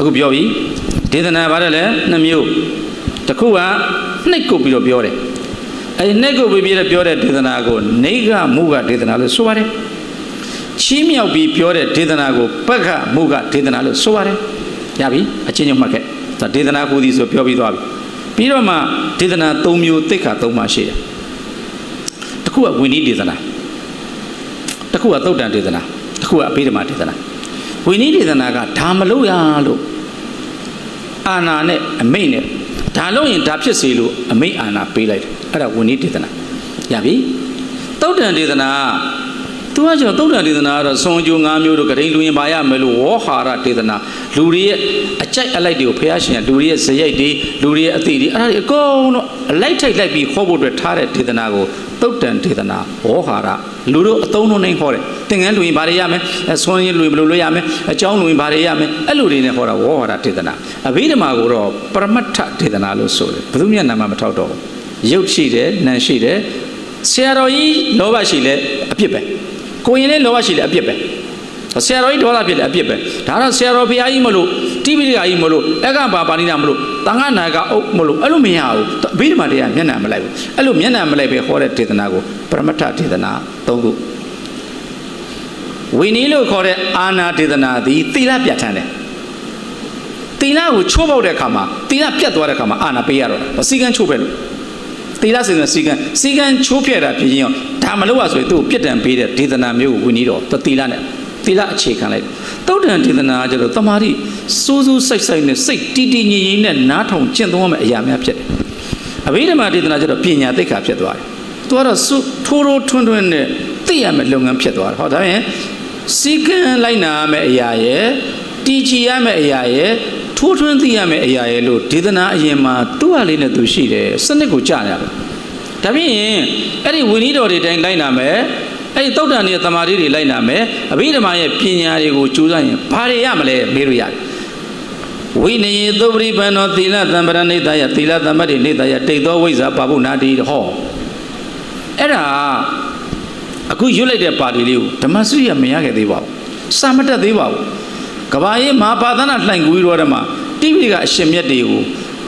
အခုပြောပြီဒေသနာဘာလဲလဲနှစ်မျိုးတစ်ခုကနှိတ်ကုတ်ပြီးတော့ပြောတယ်အဲဒီနှိတ်ကုတ်ပြီးပြီးတော့ပြောတဲ့ဒေသနာကိုနေကမုကဒေသနာလို့ဆိုပါတယ်ချီးမြှောက်ပြီးပြောတဲ့ဒေသနာကိုပက္ခမုကဒေသနာလို့ဆိုပါတယ်ရပြီအချင်းချင်းမှတ်ခဲ့ဒါဒေသနာကိုဒီဆိုပြောပြီးသွားပြီပြီးတော့မှဒေသနာ၃မျိုးသိက္ခာ၃ပါးရှိတယ်တစ်ခုကဝိနည်းဒေသနာတစ်ခုကသုတ်တန်ဒေသနာတစ်ခုကအဘိဓမ္မာဒေသနာ ဝိနည်းဒေသနာကဒါမလို့ရလို့အာနာနဲ့အမိတ်နဲ့ဒါလို့ရင်ဒါဖြစ်စေလို့အမိတ်အာနာပေးလိုက်တယ်အဲ့ဒါဝိနည်းဒေသနာရပြီတုတ်တန်ဒေသနာ သူကကျွန်တော်တုတ်တန်ဒေသနာကတော့စွန်ကြို၅မျိုးတို့ဂရိလူရင်ပါရမယ်လို့ဝေါဟာရဒေသနာလူတွေရဲ့အကြိုက်အလိုက်တွေကိုဖះရှင်ကလူတွေရဲ့ဇယိုက်တွေလူတွေရဲ့အသိတွေအဲ့ဒါတွေအကုန်တော့အလိုက်ထိုက်လိုက်ပြီးဟောဖို့အတွက်ထားတဲ့ဒေသနာကိုတုတ်တန်ဒေသနာဝေါဟာရလူတို့အသုံးလုံးနိုင်ဟောတယ်သင်္ကန်းလူရင်ဘာတွေရမယ်အဲစွန်ရင်လူရင်ဘယ်လိုလုပ်ရမယ်အကြောင်းလူရင်ဘာတွေရမယ်အဲ့လိုတွေနဲ့ဟောတာဝေါဟာရဒေသနာအဘိဓမ္မာကိုတော့ပရမတ္ထဒေသနာလို့ဆိုတယ်ဘယ်သူမျက်နှာမှမထောက်တော့ဘူးရုပ်ရှိတယ်နာမ်ရှိတယ်ဆရာတော်ကြီးလောဘရှိလဲအပြစ်ပဲ ကိုရင်လည်းလောဘရှိလဲအပြစ်ပဲဆရာတော်ကြီးဒေါသဖြစ်လဲအပြစ်ပဲဒါတော့ဆရာတော်ဘုရားကြီးမလို့တိပိဋကကြီးမလို့အက္ခပါပါဏိနာမလို့တန်ခါနာကအုပ်မလို့အဲ့လိုမရဘူးအဘိဓမ္မာတရားမျက်နှာမလိုက်ဘူးအဲ့လိုမျက်နှာမလိုက်ပဲဟောတဲ့ဒေသနာကိုပရမတ္ထဒေသနာ၃ခုဝိနည်းလို့ခေါ်တဲ့အာနာဒေသနာသည်သီလပြဋ္ဌာန်းတယ်သီလကိုချိုးပေါက်တဲ့အခါမှာသီလပြတ်သွားတဲ့အခါမှာအာနာပေးရတော့တာစီကံချိုးပဲလို့ သီလစေတဲ့စီကံစီကံချိုးဖျက်တာဖြစ်ရင်ဒါမလို့ရဆိုရင်သူ့ကိုပြစ်ဒဏ်ပေးတဲ့ဒေသနာမျိုးကိုဝိနည်းတော့သီလနဲ့သီလအခြေခံလိုက်တုတ်တန်ဒေသနာကကျတော့တမာတိစိုးစိုးစိုက်စိုက်နဲ့စိတ်တီးတီးငြိမ်ငြိမ်နဲ့နားထောင်ကျင့်သုံးရမယ့်အရာများဖြစ်တယ်အဘိဓမ္မာဒေသနာကျတော့ပညာသိက္ခာဖြစ်သွားတယ်သူကတော့စွထိုးထိုးထွန်းထွန်းနဲ့သိရမယ့်လုပ်ငန်းဖြစ်သွားတယ်ဟောဒါရင်စီကံလိုက်နာရမယ့်အရာရဲ့တီချီရမယ့်အရာရဲ့ ထိုးထွန်းသိရမယ့်အရာရဲ့လို့ဒေသနာအရင်မှာသူ့ဟာလေးနဲ့သူရှိတယ်စနစ်ကိုကြားရတယ်ဒါပြင်အဲ့ဒီဝိနည်းတော်တွေတိုင်းလိုက်နာမယ်အဲ့ဒီသုတ်တန်ရဲ့တမာတိတွေလိုက်နာမယ်အဘိဓမ္မာရဲ့ပညာတွေကိုကြိုးစားရင်ဘာတွေရမလဲမေးလို့ရတယ်ဝိနည်းသုပရိပန္နောသီလသံပရဏိတယသီလသမ္ပတ္တိနိတယတိတ်သောဝိဇ္ဇာပါပုနာတိဟောအဲ့ဒါအခုရွတ်လိုက်တဲ့ပါဠိလေးကိုဓမ္မစရိယမရခဲ့သေးပါဘူးစာမတက်သေးပါဘူး ကဘာရေးမဟာပါဒနာလှိုင်ကူပြီးတော့ဓမ္မတိပိကအရှင်မြတ်တွေကို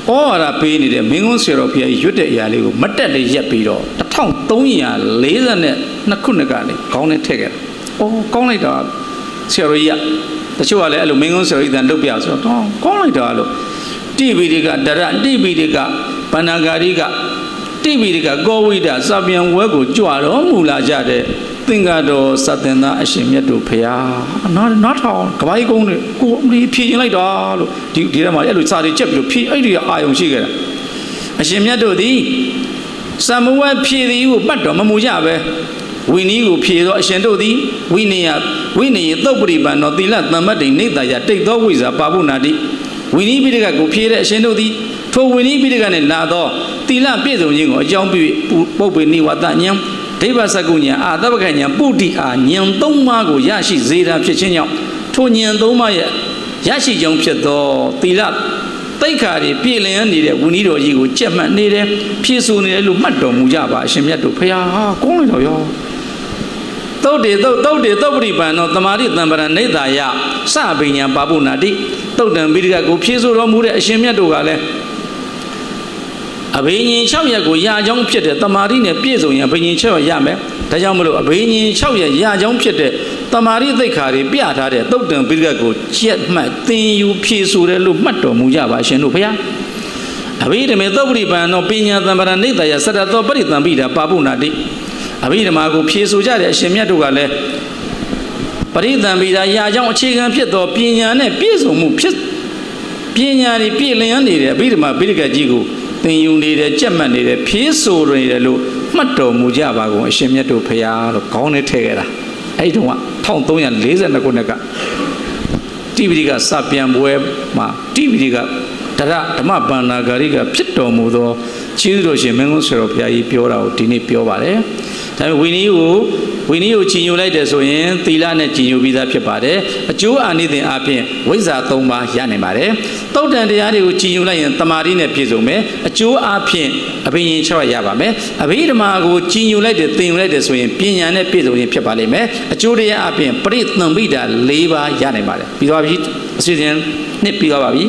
ဩဝါဒပေးနေတဲ့မင်းကုန်းဆေတော်ဖျားကြီးရွတ်တဲ့အရာလေးကိုမတက်လေးရက်ပြီးတော့1342ခုနှစ်ကနေခေါင်းနဲ့ထည့်ခဲ့တာ။အော်ကောင်းလိုက်တာဆရာတော်ကြီးကတချို့ကလည်းအဲ့လိုမင်းကုန်းဆရာတော်ကြီးတန်လုတ်ပြဆိုတော့ကောင်းလိုက်တာလို့တိပိတွေကတရတိပိတွေကဗန္နာဂာရိက တိပိတွေကကောဝိဒစပြန်ဝဲကိုကြွတော်မူလာကြတဲ့သင်္ကာတော်စတင်သားအရှင်မြတ်တို့ဖရာနားနားထောင်ကပိုင်းကုန်းနဲ့ကိုအမလီဖြည့်ရင်လိုက်တာလို့ဒီဒီထဲမှာအဲ့လိုစာတွေချက်ပြီးလို့ဖြည့်အဲ့ဒီအာယုံရှိခဲ့တာအရှင်မြတ်တို့သည်စံမဝဲဖြည့်သည်ကိုပတ်တော်မမူကြပဲဝိနည်းကိုဖြည့်သောအရှင်တို့သည်ဝိနည်းဝိနည်းသုတ်ပရိပန်တော်သီလသမ္မတ်တိနေတယတိတ်သောဝိဇာပါပုနာတိဝိနည်းပိဋကကိုဖြည့်တဲ့အရှင်တို့သည်ထိုဝိနည်းပိဋကနဲ့လာသော သီလပြည့်စုံခြင်းကိုအကြောင်းပြုပုပ္ပေနိဝတဉ္ဉဒိဗ္ဗစကုညာအာတပကညာပုတိအာဉာဏ်သုံးပါးကိုရရှိစေတာဖြစ်ခြင်းကြောင့်ထိုဉာဏ်သုံးပါးရဲ့ရရှိကြောင်းဖြစ်သောသီလတိတ်ခါတွေပြည့်လည်နေတဲ့ဝိနည်းတော်ကြီးကိုကြက်မှတ်နေတယ်ဖြည့်ဆို့နေတယ်လို့မှတ်တော်မူကြပါအရှင်မြတ်တို့ဖရာဟာကောင်းလိုက်တော့ရောသုတ်တေသုတ်သုတ်တေသုတ်ပရိပန်သောတမာတိတံပရနေသာယစပညာပါပုနာတိသုတ်တံပိဋကကိုဖြည့်ဆို့တော်မူတဲ့အရှင်မြတ်တို့ကလည်း အဘိညာဉ်6ရက်ကိုရာကြောင်းဖြစ်တဲ့တမာတိနဲ့ပြည့်စုံရင်အဘိညာဉ်6ရက်ရမယ်ဒါကြောင့်မလို့အဘိညာဉ်6ရက်ရာကြောင်းဖြစ်တဲ့တမာတိသိက္ခာတွေပြထားတဲ့သုတ်တံပိဋကကိုကြက်မှတ်သင်ယူဖြည့်ဆို့တယ်လို့မှတ်တော်မူကြပါရှင်တို့ဘုရားအဘိဓမ္မေသုတ်ပရိပန်သောပညာတံပရနေသာယစတတောပရိတံပိတာပါပုနာတိအဘိဓမ္မာကိုဖြည့်ဆို့ကြတဲ့အရှင်မြတ်တို့ကလည်းပရိသံပိတာရာကြောင်းအခြေခံဖြစ်သောပညာနဲ့ပြည့်စုံမှုဖြစ်ပညာတွေပြည့်လျံနေတဲ့အဘိဓမ္မာပိဋကကြီးကို သင်ယူနေတယ်ကြက်မှတ်နေတယ်ဖြည့်ဆို့နေတယ်လို့မှတ်တော်မူကြပါကုန်အရှင်မြတ်တို့ဖရာလို့ခေါင်းနဲ့ထည့်ခဲ့တာအဲ့ဒီတုန်းက1342ခုနှစ်ကတိပိဋကစပြန်ပွဲမှာတိပိဋကတရဓမ္မဗန္နာဂရိကဖြစ်တော်မူသောကျေးဇူးတော်ရှင်မင်းကုန်းဆရာတော်ဘုရားကြီးပြောတာကိုဒီနေ့ပြောပါတယ် ဒါပေမဲ့ဝိနည်းကိုဝိနည်းကိုကြီးညိုလိုက်တယ်ဆိုရင်သီလနဲ့ကြီးညိုပြီးသားဖြစ်ပါတယ်အကျိုးအာနိသင်အပြင်ဝိဇ္ဇာ၃ပါးရနိုင်ပါတယ်တုတ်တန်တရားတွေကိုကြီးညိုလိုက်ရင်တမာတိနဲ့ပြည့်စုံမယ်အကျိုးအပြင်အဘိညာဉ်၆ရပါမယ်အဘိဓမ္မာကိုကြီးညိုလိုက်တယ်သင်ယူလိုက်တယ်ဆိုရင်ပညာနဲ့ပြည့်စုံရင်ဖြစ်ပါလိမ့်မယ်အကျိုးတရားအပြင်ပရိသံပိတာ၄ပါးရနိုင်ပါတယ်ပြီးသွားပြီအစီအစဉ်နှစ်ပြီးသွားပါပြီ